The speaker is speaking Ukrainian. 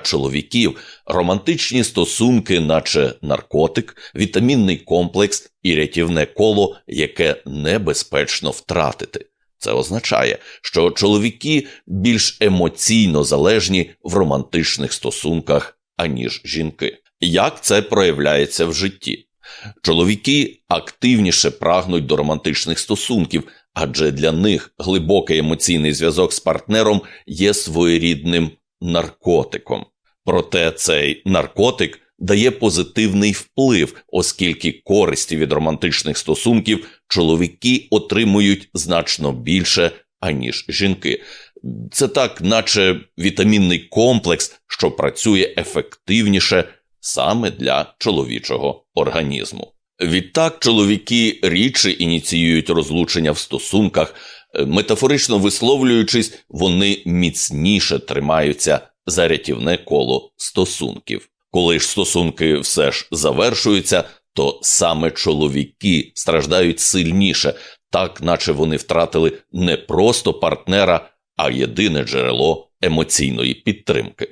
чоловіків романтичні стосунки, наче наркотик, вітамінний комплекс і рятівне коло, яке небезпечно втратити. Це означає, що чоловіки більш емоційно залежні в романтичних стосунках, аніж жінки. Як це проявляється в житті? Чоловіки активніше прагнуть до романтичних стосунків, адже для них глибокий емоційний зв'язок з партнером є своєрідним наркотиком. Проте цей наркотик дає позитивний вплив, оскільки користі від романтичних стосунків чоловіки отримують значно більше, аніж жінки. Це так, наче вітамінний комплекс, що працює ефективніше саме для чоловічого організму. Відтак, чоловіки рідше ініціюють розлучення в стосунках, метафорично висловлюючись, вони міцніше тримаються за рятівне коло стосунків. Коли ж стосунки все ж завершуються, то саме чоловіки страждають сильніше, так наче вони втратили не просто партнера, а єдине джерело емоційної підтримки.